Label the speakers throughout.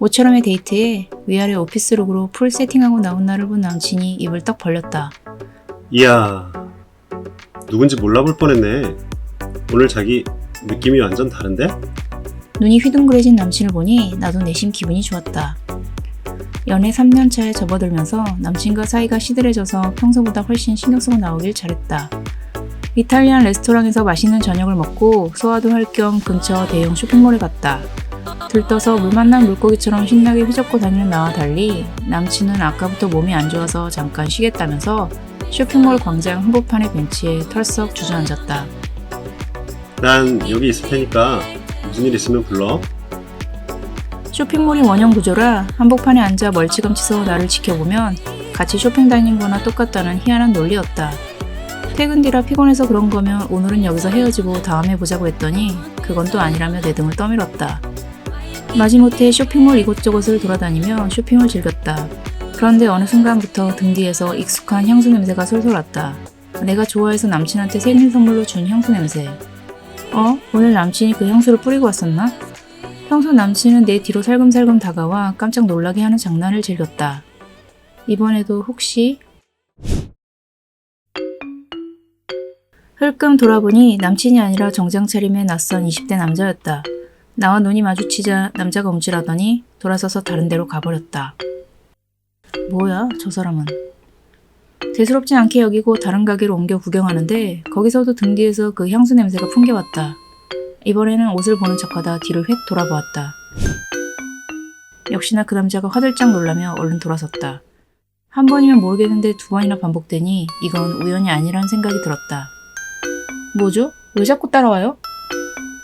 Speaker 1: 모처럼의 데이트에 위아래 오피스룩으로 풀 세팅하고 나온 나를 본 남친이 입을 떡 벌렸다.
Speaker 2: 이야, 누군지 몰라볼 뻔했네. 오늘 자기 느낌이 완전 다른데?
Speaker 1: 눈이 휘둥그레진 남친을 보니 나도 내심 기분이 좋았다. 연애 3년차에 접어들면서 남친과 사이가 시들해져서 평소보다 훨씬 신경 쓰고 나오길 잘했다. 이탈리안 레스토랑에서 맛있는 저녁을 먹고 소화도 할 겸 근처 대형 쇼핑몰에 갔다. 들떠서 물 만난 물고기처럼 신나게 휘젓고 다니는 나와 달리 남친은 아까부터 몸이 안 좋아서 잠깐 쉬겠다면서 쇼핑몰 광장 한복판의 벤치에 털썩 주저앉았다.
Speaker 2: 난 여기 있을 테니까 무슨 일 있으면 불러.
Speaker 1: 쇼핑몰이 원형 구조라 한복판에 앉아 멀찌감치 서 나를 지켜보면 같이 쇼핑 다닌 거나 똑같다는 희한한 논리였다. 퇴근 뒤라 피곤해서 그런 거면 오늘은 여기서 헤어지고 다음에 보자고 했더니 그건 또 아니라며 내 등을 떠밀었다. 마지못해 쇼핑몰 이곳저곳을 돌아다니며 쇼핑을 즐겼다. 그런데 어느 순간부터 등 뒤에서 익숙한 향수 냄새가 솔솔 났다. 내가 좋아해서 남친한테 생일 선물로 준 향수 냄새. 어? 오늘 남친이 그 향수를 뿌리고 왔었나? 평소 남친은 내 뒤로 살금살금 다가와 깜짝 놀라게 하는 장난을 즐겼다. 이번에도 혹시 흘끔 돌아보니 남친이 아니라 정장 차림의 낯선 20대 남자였다. 나와 눈이 마주치자 남자가 움찔하더니 돌아서서 다른 데로 가버렸다. 뭐야, 저 사람은. 대수롭지 않게 여기고 다른 가게로 옮겨 구경하는데 거기서도 등 뒤에서 그 향수 냄새가 풍겨왔다. 이번에는 옷을 보는 척하다 뒤를 휙 돌아보았다. 역시나 그 남자가 화들짝 놀라며 얼른 돌아섰다. 한 번이면 모르겠는데 두 번이나 반복되니 이건 우연이 아니라는 생각이 들었다. 뭐죠? 왜 자꾸 따라와요?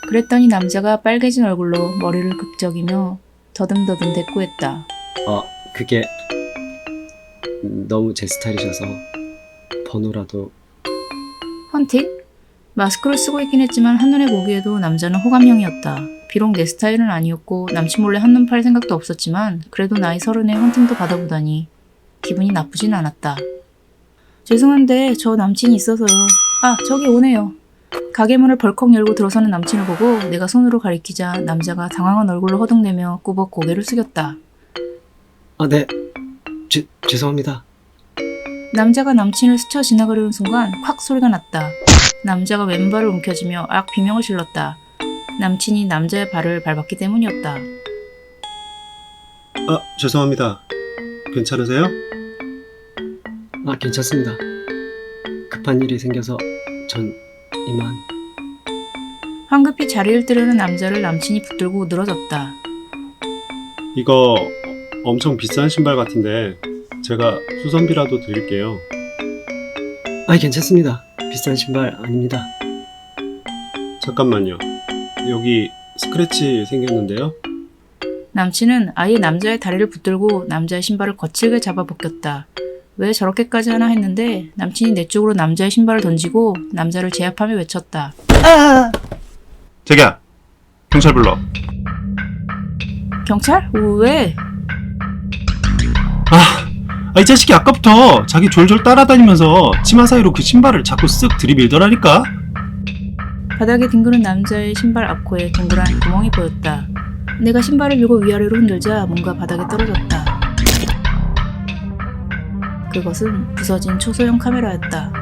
Speaker 1: 그랬더니 남자가 빨개진 얼굴로 머리를 극적이며 더듬더듬 대꾸했다.
Speaker 3: 어, 그게 너무 제 스타일이셔서 번호라도
Speaker 1: 헌팅? 마스크를 쓰고 있긴 했지만 한눈에 보기에도 남자는 호감형이었다. 비록 내 스타일은 아니었고 남친 몰래 한눈 팔 생각도 없었지만 그래도 나이 서른에 헌팅도 받아보다니 기분이 나쁘진 않았다. 죄송한데 저 남친이 있어서요. 아 저기 오네요. 가게 문을 벌컥 열고 들어서는 남친을 보고 내가 손으로 가리키자 남자가 당황한 얼굴로 허둥대며 꾸벅 고개를 숙였다.
Speaker 3: 아, 네. 죄, 죄송합니다.
Speaker 1: 남자가 남친을 스쳐 지나가려는 순간 콱 소리가 났다. 남자가 왼발을 움켜쥐며 악 비명을 질렀다. 남친이 남자의 발을 밟았기 때문이었다.
Speaker 2: 아, 죄송합니다. 괜찮으세요?
Speaker 3: 아, 괜찮습니다. 급한 일이 생겨서 전 이만
Speaker 1: 황급히 자리를 뜨려는 남자를 남친이 붙들고 늘어졌다.
Speaker 2: 이거 엄청 비싼 신발 같은데 제가 수선비라도 드릴게요.
Speaker 3: 아, 괜찮습니다. 비싼 신발 아닙니다.
Speaker 2: 잠깐만요. 여기 스크래치 생겼는데요.
Speaker 1: 남친은 아예 남자의 다리를 붙들고 남자의 신발을 거칠게 잡아 벗겼다. 왜 저렇게까지 하나 했는데 남친이 내 쪽으로 남자의 신발을 던지고 남자를 제압하며 외쳤다.
Speaker 2: 자기야, 경찰 불러.
Speaker 1: 경찰? 왜?
Speaker 2: 아, 아, 이 자식이 아까부터 자기 졸졸 따라다니면서 치마 사이로 그 신발을 자꾸 쓱 들이밀더라니까.
Speaker 1: 바닥에 뒹구는 남자의 신발 앞코에 동그란 구멍이 보였다. 내가 신발을 들고 위아래로 흔들자 뭔가 바닥에 떨어졌다. 그것은 부서진 초소형 카메라였다.